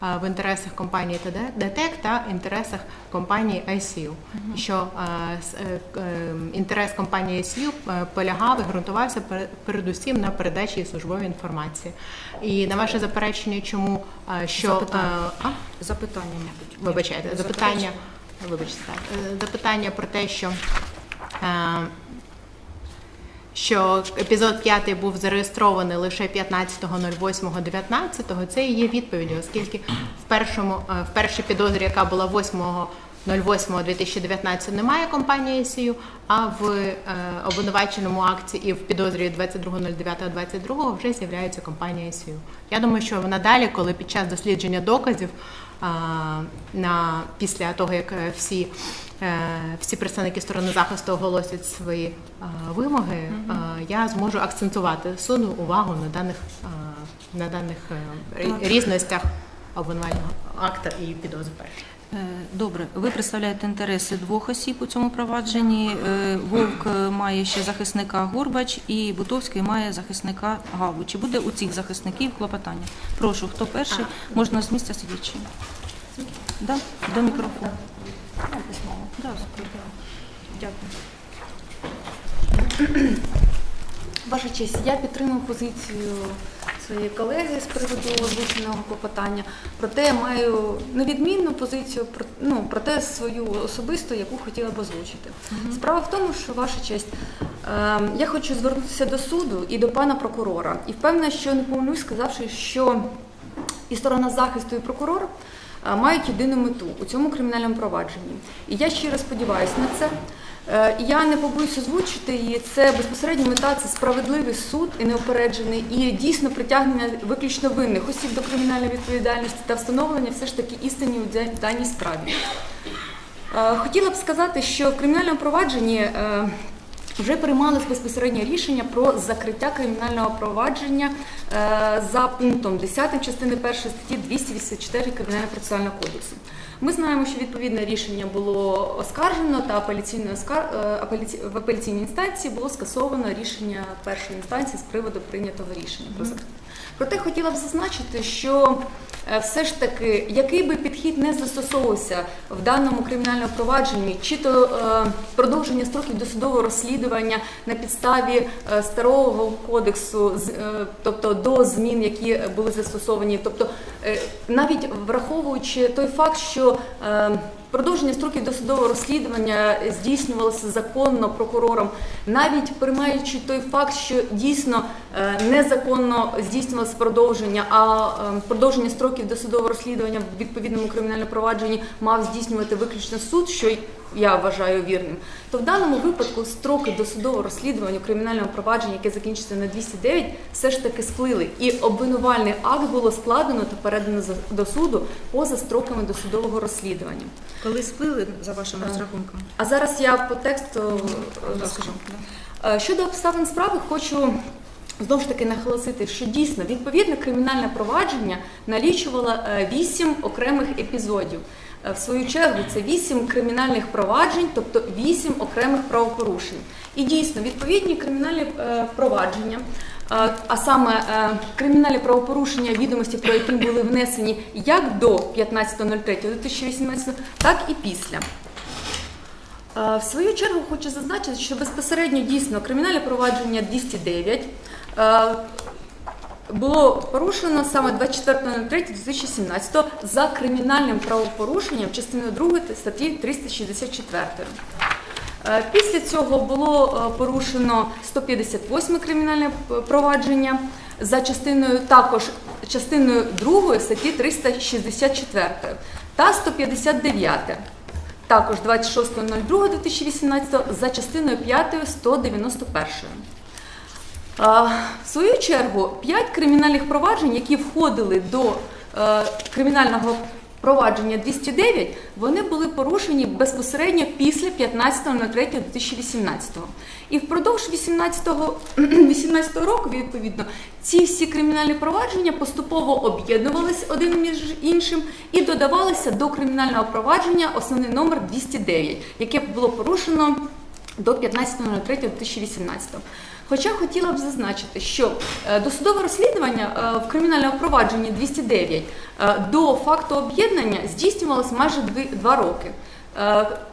в інтересах компанії ДТЕК та інтересах компанії ICU. Що е, е, к- е, інтерес компанії ICU е, полягав і ґрунтувався передусім на передачі службової інформації. І на ваше заперечення, чому е, що Запитання. е, а? Запитання, мабуть. Вибачайте, запитання. Вибачте. Е, Запитання про те, що, е, що епізод 5 був зареєстрований лише 15.08.19, це і є відповіддю, оскільки в першому е, в першій підозрі, яка була 8.08.2019, немає компанії ICU, а в е, обвинуваченому акті і в підозрі 22.09.22 вже з'являється компанія ICU. Я думаю, що надалі, коли під час дослідження доказів а, на після того, як е, всі, е, всі представники сторони захисту оголосять свої вимоги, я зможу акцентувати суду увагу на даних на даних е, різностях обвинувального акта і підозри. Е, Добре, ви представляєте інтереси двох осіб у цьому провадженні. Е, Вовк е, має ще захисника Горбач і Бутовський має захисника Гаву. Чи буде у цих захисників клопотання? Прошу, хто перший? Можна з місця сидячи. Да? До мікрофону. Да. Дякую. Ваша честь, я підтримую позицію своєї колеги з приводу озвученого клопотання. Проте я маю невідмінну позицію про ну проте свою особисту, яку хотіла б озвучити. Справа в тому, що ваша честь, е, я хочу звернутися до суду і до пана прокурора. І впевнена, що не помилюсь, сказавши, що і сторона захисту, і прокурор мають єдину мету у цьому кримінальному провадженні. І я щиро сподіваюся на це. Е, Я не побоюсь озвучити її. Це безпосередньо мета, це справедливий суд і неупереджений, і дійсно притягнення виключно винних осіб до кримінальної відповідальності та встановлення все ж таки істині у даній справі. Е, Хотіла б сказати, що в кримінальному провадженні е, вже приймалось безпосередньо рішення про закриття кримінального провадження е, за пунктом 10 частини 1 статті 284 Кримінального процесуального кодексу. Ми знаємо, що відповідне рішення було оскаржено та е, в апеляційній інстанції було скасовано рішення першої інстанції з приводу прийнятого рішення. Проте хотіла б зазначити, що е, все ж таки, який би підхід не застосовувався в даному кримінальному провадженні, чи то е, продовження строків досудового розслідування на підставі е, старого кодексу, з- е, тобто до змін, які були застосовані, тобто е, навіть враховуючи той факт, що е, Продовження строків досудового розслідування здійснювалося законно прокурором, навіть приймаючи той факт, що дійсно е, незаконно здійснювалося продовження, а е, продовження строків досудового розслідування в відповідному кримінальному провадженні мав здійснювати виключно суд, що я вважаю вірним, то в даному випадку строки досудового розслідування у кримінальному провадженні, яке закінчиться на 209, все ж таки сплили, і обвинувальний акт було складено та передано за- до суду поза строками досудового розслідування. Коли сплили, за вашим Е, розрахунком? А зараз я по тексту е, розкажу. Е, Щодо обставин справи, хочу знову ж таки наголосити, що дійсно відповідне кримінальне провадження налічувало вісім окремих епізодів. Е, В свою чергу це вісім кримінальних проваджень, тобто вісім окремих правопорушень. І дійсно відповідні кримінальні е, провадження. е, А саме кримінальні правопорушення, відомості про які були внесені як до 15.03.2018, так і після. В свою чергу хочу зазначити, що безпосередньо дійсно кримінальне провадження 209 е, було порушено саме 24.03.2017 за кримінальним правопорушенням частиною 2 статті 364. Е, Після цього було е, порушено 158 кримінальне провадження за частиною також частиною 2 статті 364 та 159 також 26.02.2018 за частиною 5 191. В свою чергу, п'ять кримінальних проваджень, які входили до е, кримінального провадження 209, вони були порушені безпосередньо після 15.03.2018. І впродовж 18 18 року, відповідно, ці всі кримінальні провадження поступово об'єднувалися один між іншим і додавалися до кримінального провадження основний номер 209, яке було порушено до 15.03.2018. Хоча хотіла б зазначити, що е, досудове розслідування е, в кримінальному провадженні 209 е, до факту об'єднання здійснювалося майже два роки.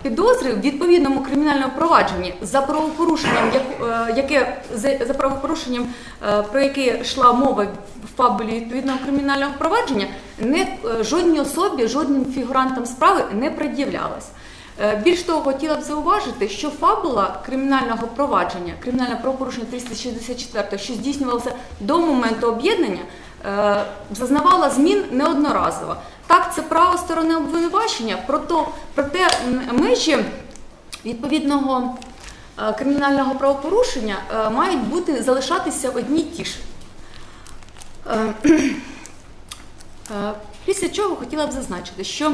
Підозри в відповідному кримінальному провадженні за правопорушенням, як- яке за, правопорушенням, про яке йшла мова в фабулі відповідного кримінального провадження, не жодній особі, жодним фігурантам справи не пред'являлось. Е, Більш того, хотіла б зауважити, що фабула кримінального провадження, кримінальне правопорушення 364, що здійснювалося до моменту об'єднання, е, зазнавала змін неодноразово. Так, це право сторони обвинувачення, проте, межі відповідного е, кримінального правопорушення мають бути залишатися одні ті ж. Після чого хотіла б зазначити, що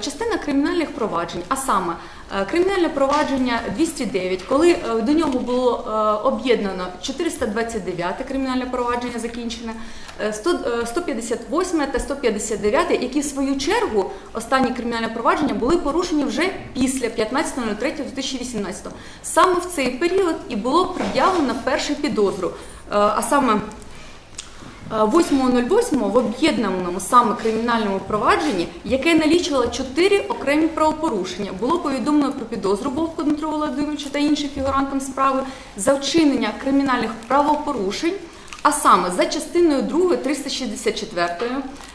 частина кримінальних проваджень, а саме е, кримінальне провадження 209, коли е, до нього було е, об'єднано 429 кримінальне провадження закінчене, е, 100, е, 158 та 159, які в свою чергу останні кримінальне провадження були порушені вже після 15.03.2018. Саме в цей період і було пред'явлено першу підозру, е, а саме 8.08 в об'єднаному саме кримінальному провадженні, яке налічувало чотири окремі правопорушення, було повідомлено про підозру Вовку Дмитру Володимировичу та іншим фігурантам справи за вчинення кримінальних правопорушень, а саме за частиною 2 364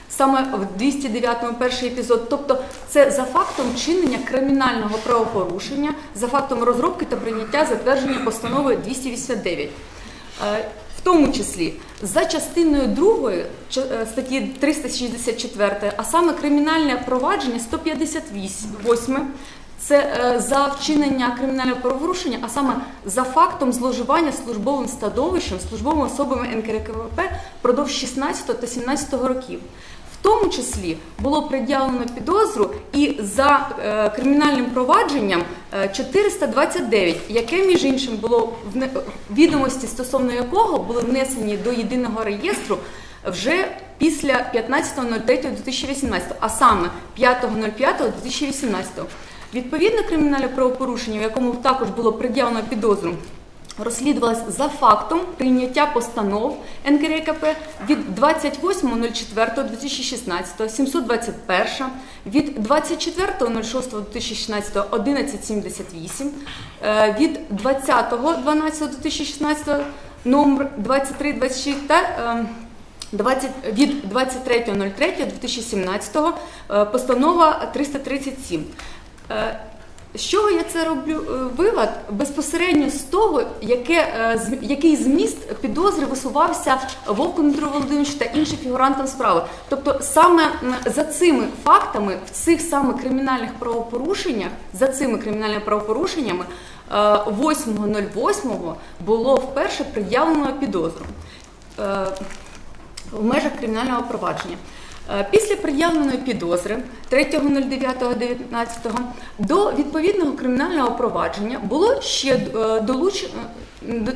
саме в 209 перший епізод, тобто це за фактом вчинення кримінального правопорушення, за фактом розробки та прийняття затвердження постанови 289. Е, в тому числі за частиною 2 статті 364, а саме кримінальне провадження 158, це е, за вчинення кримінального правопорушення, а саме за фактом зловживання службовим становищем, службовими особами НКРКВП впродовж 16 та 17 років. В тому числі було пред'явлено підозру і за е, кримінальним провадженням е, 429, яке між іншим було вне- відомості стосовно якого були внесені до єдиного реєстру вже після 15.03.2018, а саме 5.05.2018. Відповідне кримінальне правопорушення, в якому також було пред'явлено підозру, розслідувалась за фактом прийняття постанов НКРКП від 28.04.2016, 721, від 24.06.2016, 1178, е, від 20.12.2016, номер 2326 та е, 20, від 23.03.2017 е, постанова 337. Е, З чого я це роблю е, вивод? Безпосередньо з того, яке, е, який зміст підозри висувався Вовку Дмитру Володимировичу та іншим фігурантам справи. Тобто саме за цими фактами, в цих саме кримінальних правопорушеннях, за цими кримінальними правопорушеннями е, 8.08 було вперше пред'явлено підозру. Е, в межах кримінального провадження. Е, Після пред'явленої підозри 3.09.19 до відповідного кримінального провадження було ще е, долучено,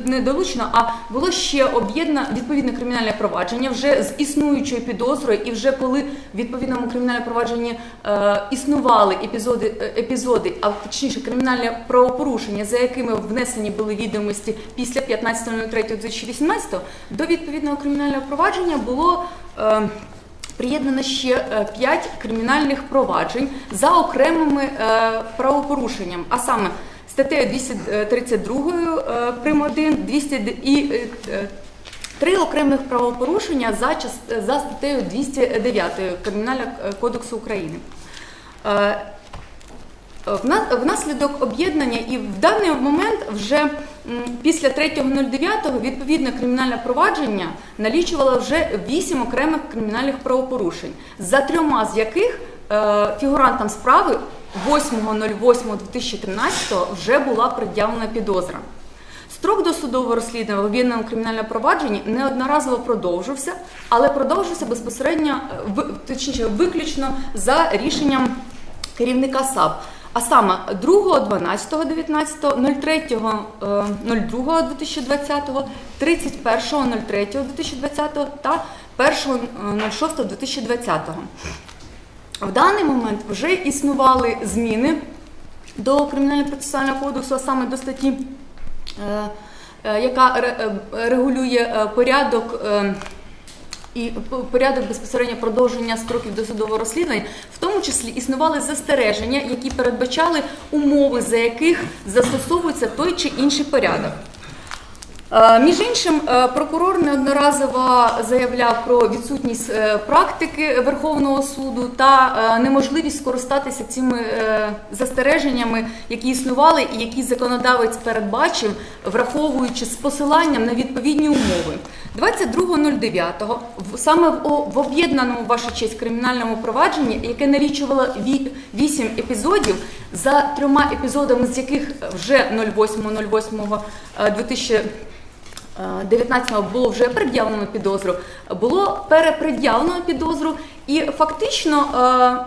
не долучено, а було ще об'єднано відповідне кримінальне провадження вже з існуючою підозрою, і вже коли в відповідному кримінальному провадженні е, існували епізоди, е, епізоди, а точніше кримінальне правопорушення, за якими внесені були відомості після 15.03.2018, до відповідного кримінального провадження було. Е, Приєднано ще 5 кримінальних проваджень за окремими е, правопорушенням, а саме статтею 232 е, прим. 1, 200 і е, е, три окремих правопорушення за, за статтею 209 Кримінального е, кодексу України. Е, Вна- Внаслідок об'єднання і в даний момент вже після 3.09 відповідне кримінальне провадження налічувало вже 8 окремих кримінальних правопорушень, за трьома з яких е, фігурантам справи 8.08.2013 вже була пред'явлена підозра. Строк досудового розслідування в об'єднаному кримінальному провадженні неодноразово продовжився, але продовжився безпосередньо, е, точніше, виключно за рішенням керівника САП. А саме 2.12.19, 03.02.2020, 31.03.2020 та 1.06.2020. В даний момент вже існували зміни до Кримінально-процесуального кодексу, а саме до статті е, е, яка е, регулює е, порядок. І порядок безпосередньо продовження строків досудового розслідування, в тому числі існували застереження, які передбачали умови, за яких застосовується той чи інший порядок. Е, Між іншим, е, прокурор неодноразово заявляв про відсутність е, практики Верховного суду та неможливість скористатися цими застереженнями, які існували і які законодавець передбачив, враховуючи з посиланням на відповідні умови. 22.09 в- саме в, об'єднаному ваша честь кримінальному провадженні, яке налічувало 8 епізодів, за трьома епізодами, з яких вже 08.08.2000 19-го було вже пред'явлено підозру, було перепред'явлено підозру, і фактично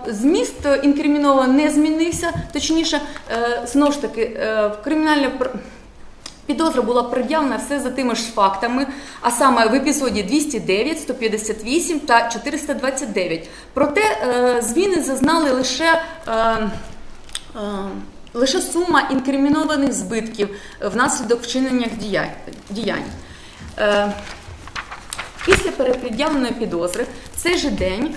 е, зміст інкримінованого не змінився. Точніше, е, знову ж таки, е, в кримінальне Підозра була пред'явлена все за тими ж фактами, а саме в епізоді 209, 158 та 429. Проте е, зміни зазнали лише. Е, е, Лише сума інкримінованих збитків внаслідок вчинення діянь. Після перепред'явленої підозри в цей же день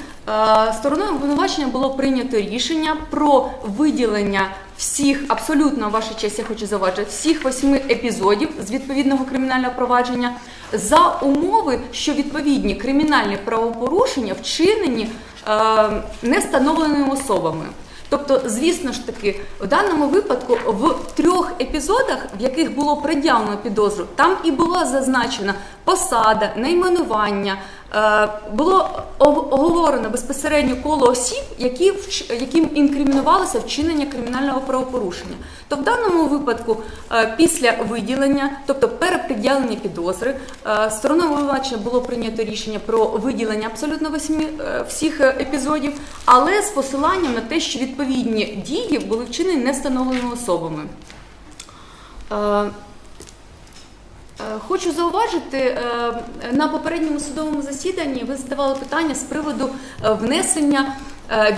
стороною обвинувачення було прийнято рішення про виділення всіх, абсолютно ваша честь, я хочу зауважити, всіх восьми епізодів з відповідного кримінального провадження за умови, що відповідні кримінальні правопорушення вчинені е, не встановленими особами. Тобто, звісно ж таки, в даному випадку в трьох епізодах, в яких було пред'явлено підозру, там і була зазначена посада, найменування. Е, Було оговорено безпосередньо коло осіб, які яким інкримінувалося вчинення кримінального правопорушення. То в даному випадку, е, після виділення, тобто перепред'явлення підозри, е, стороною обвинувачення було прийнято рішення про виділення абсолютно всіх епізодів, але з посиланням на те, що відповідні дії були вчинені не встановленими особами. Е, Хочу зауважити, е, на попередньому судовому засіданні ви задавали питання з приводу е, внесення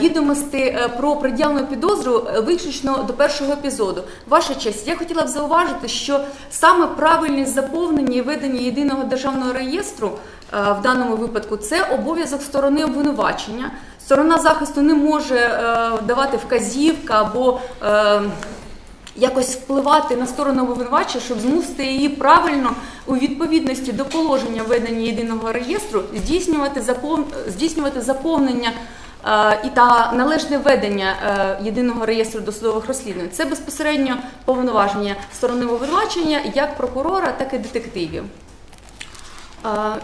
відомостей про пред'явлену підозру виключно до першого епізоду. Ваша честь, я хотіла б зауважити, що саме правильність заповнення і ведення єдиного державного реєстру в даному випадку це обов'язок сторони обвинувачення. Сторона захисту не може давати вказівка або якось впливати на сторону обвинувача, щоб змусити її правильно у відповідності до положення ведення єдиного реєстру здійснювати запов... здійснювати заповнення. е, І та належне ведення е, єдиного реєстру досудових розслідувань це безпосередньо повноваження сторони обвинувачення як прокурора, так і детективів.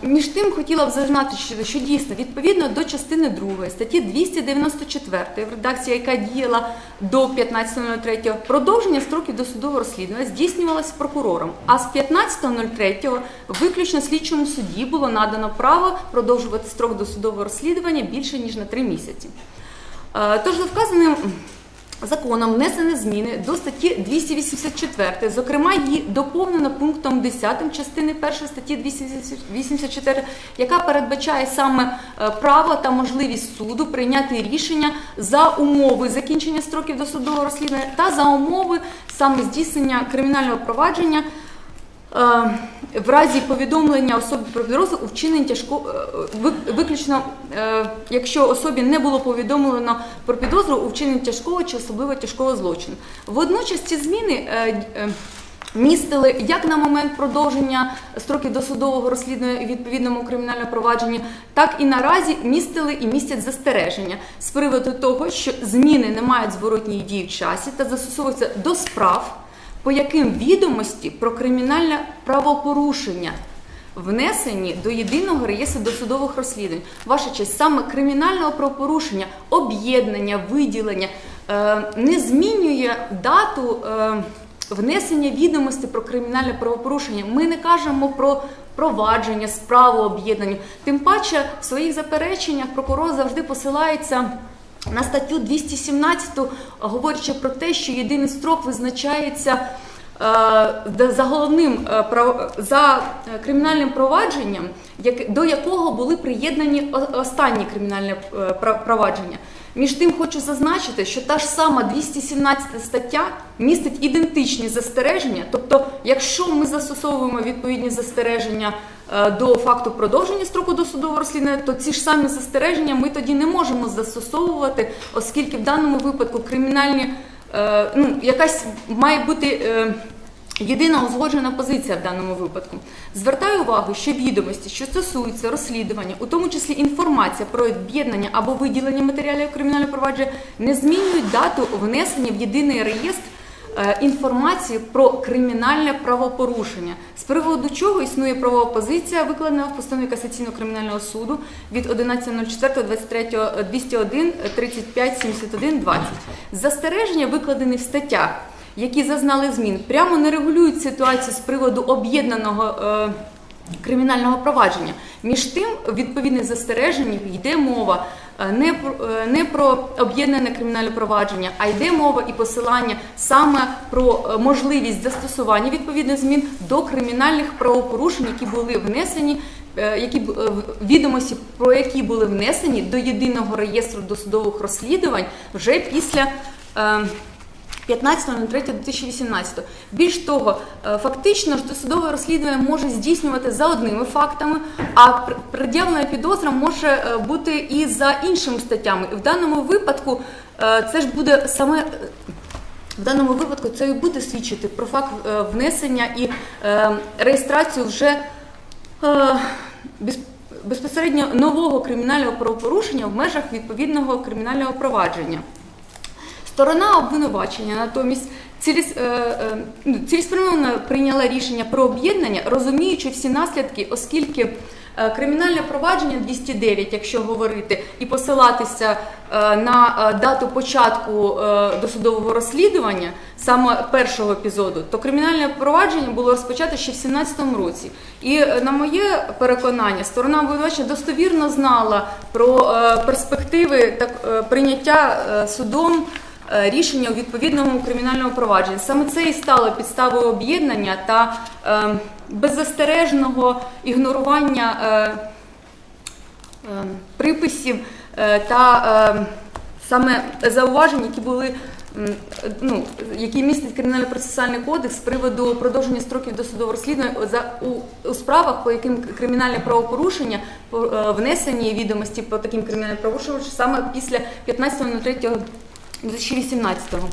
Між тим хотіла б зазначити, що- дійсно відповідно до частини 2 статті 294 в редакції, яка діяла до 15.03, продовження строків досудового розслідування здійснювалося прокурором. А з 15.03 виключно слідчому суді було надано право продовжувати строк досудового розслідування більше ніж на 3 місяці. Тож за вказаним законом внесені зміни до статті 284, зокрема її доповнено пунктом 10 частини 1 статті 284, яка передбачає саме е, право та можливість суду прийняти рішення за умови закінчення строків досудового розслідування та за умови саме здійснення кримінального провадження в разі повідомлення особі про підозру у вчиненні тяжко е, виключно, е, якщо особі не було повідомлено про підозру у вчиненні тяжкого чи особливо тяжкого злочину. Водночас ці зміни е, е, містили як на момент продовження строків досудового розслідування у відповідному кримінальному провадженні, так і наразі містили і містять застереження з приводу того, що зміни не мають зворотньої дії в часі та застосовуються до справ по яким відомості про кримінальне правопорушення внесені до єдиного реєстру досудових розслідувань. Ваша честь, саме кримінального правопорушення, об'єднання, виділення е, не змінює дату е, внесення відомості про кримінальне правопорушення. Ми не кажемо про провадження, справу об'єднання. Тим паче в своїх запереченнях прокурор завжди посилається. На статтю 217, говорячи про те, що єдиний строк визначається е, за головним е, за е, кримінальним провадженням, до якого були приєднані останні кримінальні провадження. Між тим хочу зазначити, що та ж сама 217 стаття містить ідентичні застереження. Тобто, якщо ми застосовуємо відповідні застереження до факту продовження строку досудового розслідування, то ці ж самі застереження ми тоді не можемо застосовувати, оскільки в даному випадку кримінальні е, ну, якась має бути. е, Єдина узгоджена позиція в даному випадку. Звертаю увагу, що відомості, що стосуються розслідування, у тому числі інформація про об'єднання або виділення матеріалів кримінального провадження, не змінюють дату внесення в єдиний реєстр е, інформації про кримінальне правопорушення, з приводу чого існує правова позиція, викладена в постанові касаційного кримінального суду від 11.04.23 201 35 71 20. Застереження викладені в статтях які зазнали змін, прямо не регулюють ситуацію з приводу об'єднаного е, кримінального провадження. Між тим, відповідних застереженнях йде мова не про, е, не про об'єднане кримінальне провадження, а йде мова і посилання саме про е, можливість застосування відповідних змін до кримінальних правопорушень, які були внесені. е, Які е, відомості про які були внесені до єдиного реєстру досудових розслідувань вже після е, 15.03.2018. Більш того, е, фактично ж досудове розслідування може здійснювати за одними фактами, а пр- пред'явлена підозра може е, бути і за іншими статтями. І в даному випадку е, це ж буде саме. В даному випадку це і буде свідчити про факт внесення і реєстрацію вже без- безпосередньо нового кримінального правопорушення в межах відповідного кримінального провадження. Сторона обвинувачення натомість ціліс, е, ну, цілеспрямовано прийняла рішення про об'єднання, розуміючи всі наслідки, оскільки е, кримінальне провадження 209, якщо говорити, і посилатися е, на дату початку досудового розслідування, саме першого епізоду, то кримінальне провадження було розпочато ще в 2017 році. І на моє переконання, сторона обвинувачення достовірно знала про перспективи так, прийняття судом Е, рішення у відповідному кримінальному провадженні. Саме це і стало підставою об'єднання та е, беззастережного ігнорування е, приписів та саме зауважень, які були ну, Який містить кримінально процесуальний кодекс з приводу продовження строків досудового розслідування за у, у справах, по яким кримінальне правопорушення внесені відомості по таким кримінальним правопорушенням саме після 15.03 2018-го.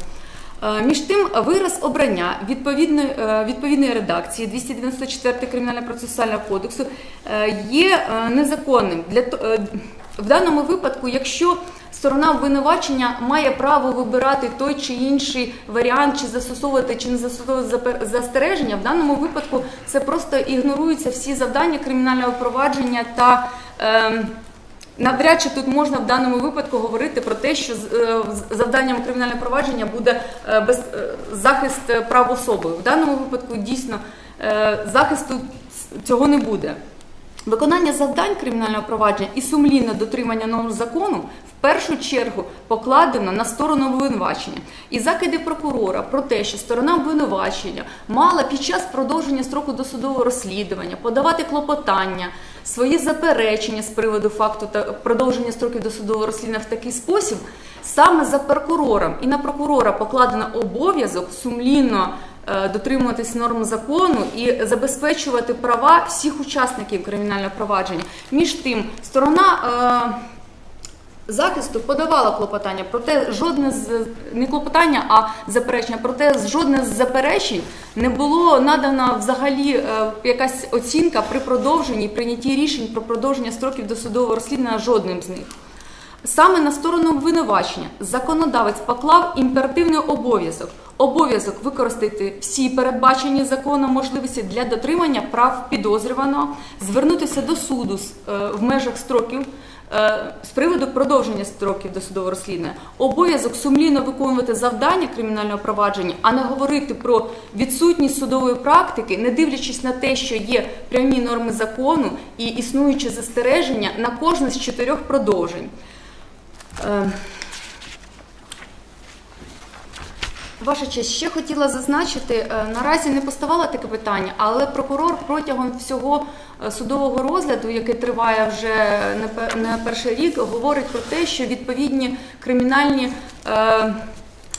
Е, між тим, вираз обрання відповідної е, відповідної редакції 294 кримінально процесуального кодексу е, є незаконним. Для в даному випадку, якщо сторона обвинувачення має право вибирати той чи інший варіант, чи застосовувати чи не застосовувати застереження, в даному випадку це просто ігноруються всі завдання кримінального провадження та. Е, Навряд чи тут можна в даному випадку говорити про те, що е, завданням кримінального провадження буде е, без, е, захист прав особи. В даному випадку дійсно захисту цього не буде. Виконання завдань кримінального провадження і сумлінне дотримання норм закону в першу чергу покладено на сторону обвинувачення. І закиди прокурора про те, що сторона обвинувачення мала під час продовження строку досудового розслідування подавати клопотання, свої заперечення з приводу факту та продовження строків досудового розслідування в такий спосіб, саме за прокурором і на прокурора покладено обов'язок сумлінно е, дотримуватись норм закону і забезпечувати права всіх учасників кримінального провадження. Між тим, сторона. Захисту подавала клопотання, проте жодне з не клопотання, а заперечення. Проте жодне з заперечень не було надана взагалі е, якась оцінка при продовженні прийнятті рішень про продовження строків досудового розслідування жодним з них. Саме на сторону обвинувачення законодавець поклав імперативний обов'язок обов'язок використати всі передбачені законом можливості для дотримання прав підозрюваного, звернутися до суду е, в межах строків з приводу продовження строків досудового розслідування, обов'язок сумлінно виконувати завдання кримінального провадження, а не говорити про відсутність судової практики, не дивлячись на те, що є прямі норми закону і існуючі застереження на кожне з чотирьох продовжень. Е, Ваша честь, ще хотіла зазначити, е, наразі не поставала таке питання, але прокурор протягом всього е, судового розгляду, який триває вже не перший рік, говорить про те, що відповідні кримінальні е,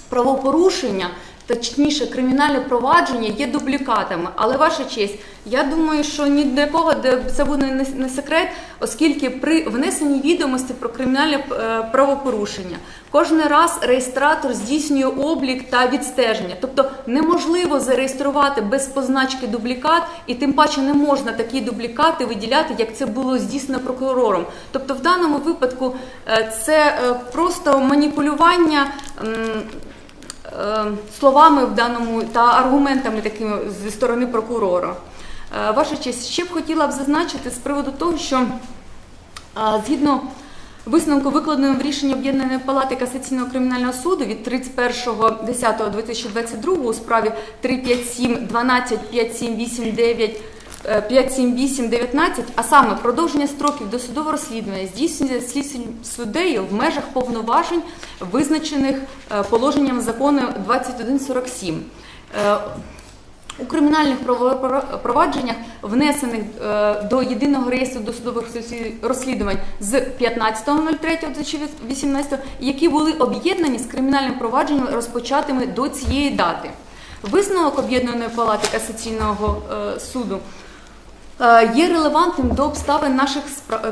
правопорушення, точніше, кримінальне провадження є дублікатами. Але ваша честь, я думаю, що ні для кого це буде не, не секрет, оскільки при внесенні відомості про кримінальне е, правопорушення кожен раз реєстратор здійснює облік та відстеження. Тобто неможливо зареєструвати без позначки дублікат, і тим паче не можна такі дублікати виділяти, як це було здійснено прокурором. Тобто, в даному випадку е, це е, просто маніпулювання. М, е, словами в даному та аргументами такими зі сторони прокурора. Е, Ваша честь, ще б хотіла б зазначити з приводу того, що е, згідно висновку, викладеного в рішенні Об'єднаної палати касаційного кримінального суду від 31.10.2022 у справі 357 12 5789 е, 57819, а саме продовження строків досудового розслідування здійснюється слідчим суддею в межах повноважень, визначених е, положенням закону 2147. Е, У кримінальних провадженнях, внесених е, до єдиного реєстру досудових розслідувань з 15.03.2018, які були об'єднані з кримінальним провадженням, розпочатими до цієї дати. Висновок об'єднаної палати касаційного е, суду е, є релевантним до обставин наших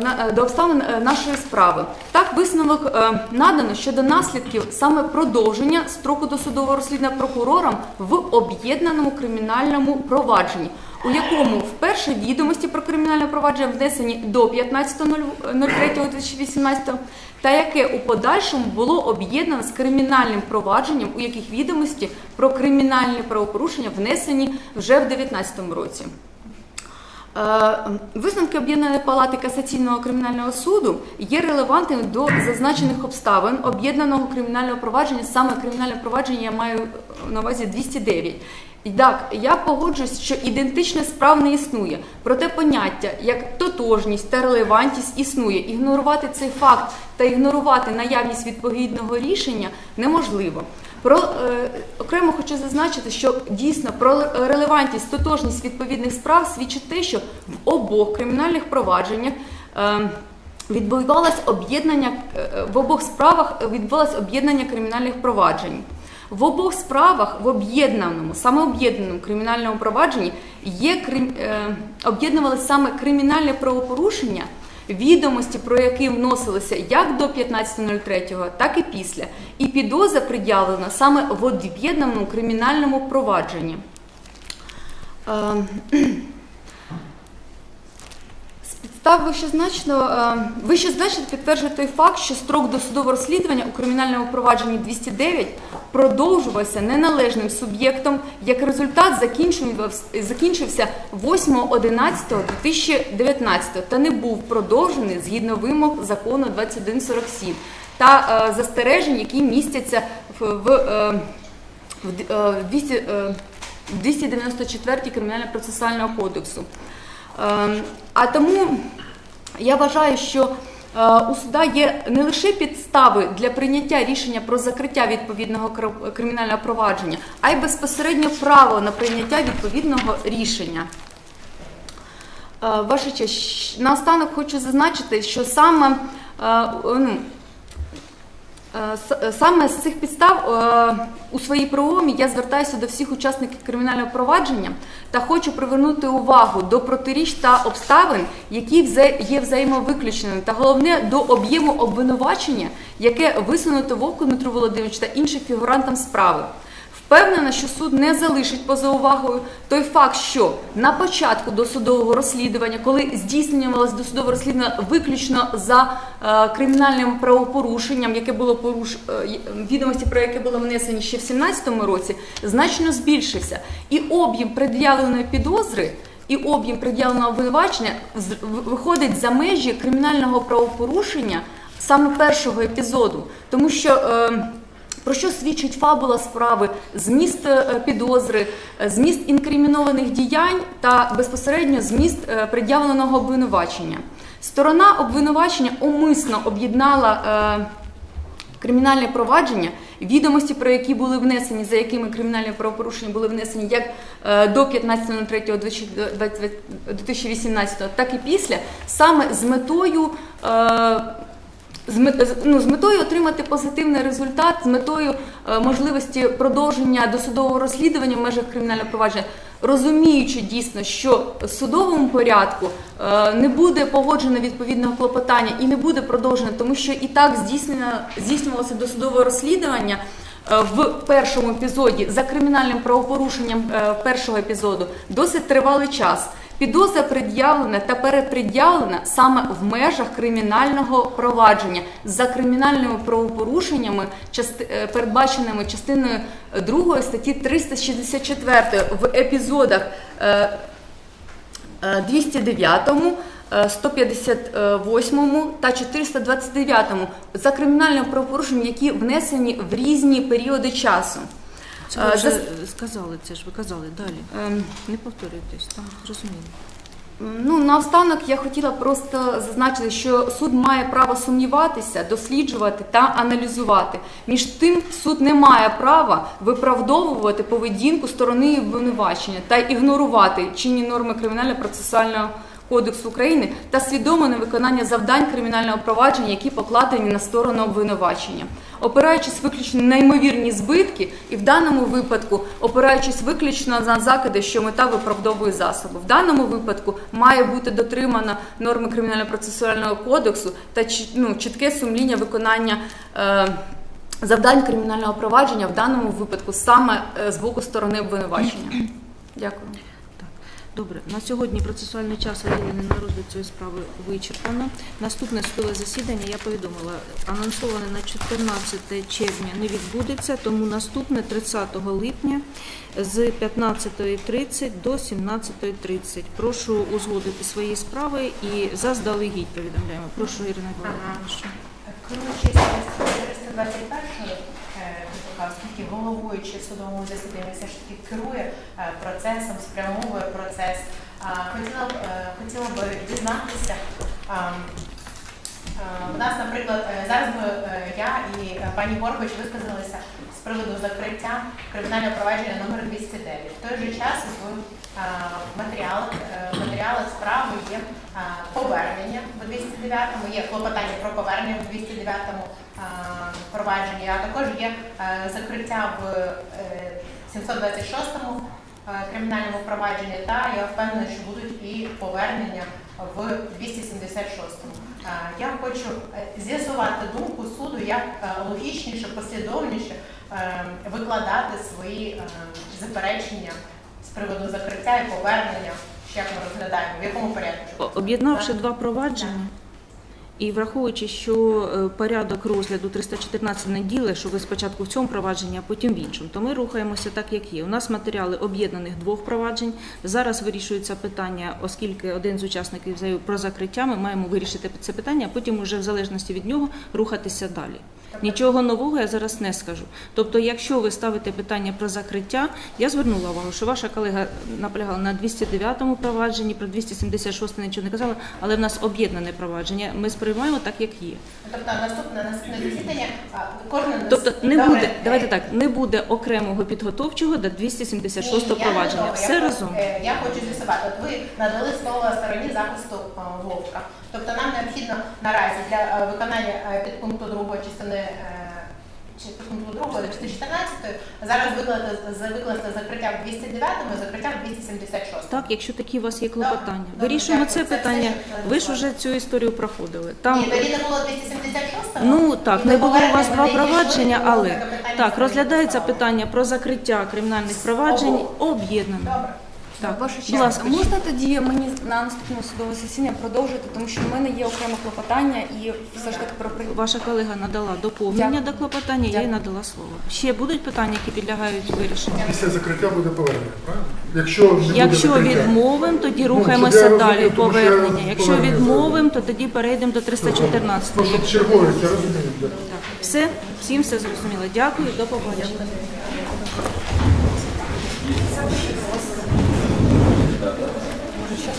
на- е, до обставин е, нашої справи. Так, висновок е, надано щодо наслідків саме продовження строку досудового розслідування прокурором в об'єднаному кримінальному провадженні, у якому вперше відомості про кримінальне провадження внесені до 15.03.2018, та яке у подальшому було об'єднано з кримінальним провадженням, у яких відомості про кримінальні правопорушення внесені вже в 2019 році. Е, Висновки Об'єднаної палати касаційного кримінального суду є релевантними до зазначених обставин об'єднаного кримінального провадження. Саме кримінальне провадження я маю на увазі 209. І Так, я погоджуюсь, що ідентичних справ не існує. Проте поняття як тотожність та релевантність існує. Ігнорувати цей факт та ігнорувати наявність відповідного рішення неможливо. Про е, окремо хочу зазначити, що дійсно про релевантність, тотожність відповідних справ свідчить те, що в обох кримінальних провадженнях е, відбувалось об'єднання е, в обох справах відбувалось об'єднання кримінальних проваджень. В обох справах в об'єднаному, саме об'єднаному кримінальному провадженні є е, об'єднувалися саме кримінальне правопорушення, відомості, про які вносилися як до 15.03, так і після. І підоза пред'явлена саме в об'єднаному кримінальному провадженні. Підстав вищезначно, е, вищезначно підтверджує той факт, що строк досудового розслідування у кримінальному провадженні 209 продовжувався неналежним суб'єктом, як результат закінчився 8.11.2019 та не був продовжений згідно вимог закону 2147 та е, застережень, які містяться в, в, е, в, в 200, е, 294 Кримінально-процесуального кодексу. Ем, А тому я вважаю, що е, у суда є не лише підстави для прийняття рішення про закриття відповідного кримінального провадження, а й безпосередньо право на прийняття відповідного рішення. Е, Ваша честь, наостанок хочу зазначити, що саме е, ну, Саме з цих підстав е, у своїй проломі я звертаюся до всіх учасників кримінального провадження та хочу привернути увагу до протиріч та обставин, які є взаємовиключеними, та головне до об'єму обвинувачення, яке висунуто Вовку Дмитру Володимировичу та іншим фігурантам справи. Впевнена, що суд не залишить поза увагою той факт, що на початку досудового розслідування, коли здійснювалось досудове розслідування виключно за е, кримінальним правопорушенням, яке було поруш... е, відомості про яке було внесені ще в 2017 році, значно збільшився. І об'єм пред'явленої підозри. І об'єм пред'явленого обвинувачення виходить за межі кримінального правопорушення саме першого епізоду, тому що е, про що свідчить фабула справи, зміст е, підозри, е, зміст інкримінованих діянь та безпосередньо зміст е, пред'явленого обвинувачення. Сторона обвинувачення умисно об'єднала кримінальне провадження, відомості, про які були внесені, за якими кримінальні правопорушення були внесені як до 15.03.2018, так і після, саме з метою. З ну, з метою отримати позитивний результат, з метою е, можливості продовження досудового розслідування в межах кримінального провадження, розуміючи дійсно, що в судовому порядку е, не буде погоджено відповідного клопотання і не буде продовжено, тому що і так здійснювалося досудове розслідування. е, В першому епізоді за кримінальним правопорушенням першого епізоду досить тривалий час. Підозра пред'явлена та перепред'явлена саме в межах кримінального провадження за кримінальними правопорушеннями, е, передбаченими частиною 2 статті 364 в епізодах е, е, 209, е, 158 та 429 за кримінальним правопорушенням, які внесені в різні періоди часу. Це ви вже за- сказали, це ж ви казали далі. Ем, Не повторюйтесь, там зрозуміло. Ну, наостанок я хотіла просто зазначити, що суд має право сумніватися, досліджувати та аналізувати. Між тим, суд не має права виправдовувати поведінку сторони обвинувачення та ігнорувати чинні норми кримінально-процесуального кодексу України та свідоме невиконання завдань кримінального провадження, які покладені на сторону обвинувачення, опираючись виключно на ймовірні збитки, і в даному випадку опираючись виключно на закиди, що мета виправдовує засоби. В даному випадку має бути дотримано норми кримінально-процесуального кодексу та ну, чітке сумління виконання. Е, Завдань кримінального провадження в даному випадку саме е, з боку сторони обвинувачення. Дякую. Добре. На сьогодні процесуальний час виділений на розгляд цієї справи вичерпано. Наступне судове засідання я повідомила, анонсоване на 14 червня не відбудеться, тому наступне 30 липня з 15.30 до 17.30. Прошу узгодити свої справи і заздалегідь повідомляємо. Прошу, Ірина 421 КПК, оскільки головуючий в судовому засіданні все ж таки керує е, процесом, спрямовує процес, хотіла б, е, хотіла б дізнатися. У нас, наприклад, е, зараз ми, я і пані Горбач висказалися з приводу закриття кримінального провадження номер 209. В той же час в матеріалах, матеріалах справи є повернення в 209-му, є клопотання про повернення в 209-му е, провадженні, а також є е, закриття в е, 726-му е, кримінальному провадженні, та я впевнена, що будуть і повернення в 276-му. Е, Я хочу е, з'ясувати думку суду, як е, логічніше, послідовніше е, викладати свої е, заперечення з приводу закриття і повернення, як ми розглядаємо, в якому порядку. Об'єднавши два провадження і враховуючи, що е, порядок розгляду 314 неділе, що ви спочатку в цьому провадженні, а потім в іншому, то ми рухаємося так, як є. У нас матеріали об'єднаних двох проваджень. Зараз вирішується питання, оскільки один з учасників заявив про закриття, ми маємо вирішити це питання, а потім уже в залежності від нього рухатися далі. Нічого нового я зараз не скажу. Тобто, якщо ви ставите питання про закриття, я звернула увагу, що ваша колега наполягала на 209-му провадженні, про 276 нічого не казала, але в нас об'єднане провадження. Ми сприймаємо так, як є. Тобто наступне наступне засідання кожне Тобто не Добре. буде, давайте так, не буде окремого підготовчого до 276 Ні, я провадження. готова. Все я, разом. е, Я хочу з'ясувати. От ви надали слово стороні захисту е, Вовка. Тобто нам необхідно наразі для е, виконання підпункту другої частини чи підпункту другої частини 14 зараз викласти, закриття в 209 і закриття в 276. Так, якщо такі у вас є клопотання, добре, вирішуємо це Це питання. Ви ж вже цю історію проходили. Там Ні, тоді не було 276 Ну так, не було у вас два провадження, тому але так розглядається питання про закриття кримінальних проваджень об'єднано. Добре. Так, Ваша будь ласка, можна тоді мені на наступному судове засідання продовжити, тому що в мене є окреме клопотання і все ж таки про ваша колега надала доповнення Дякую. до клопотання, я їй надала слово. Ще будуть питання, які підлягають вирішенню? Після закриття буде повернення, правильно? Якщо не буде Якщо закриття. відмовимо, тоді Ну, рухаємося я далі я повернення. Якщо повернення відмовимо, то тоді перейдемо до 314. Ну, щоб черговість, я розумію. Все, всім все зрозуміло. Дякую, до побачення. 选。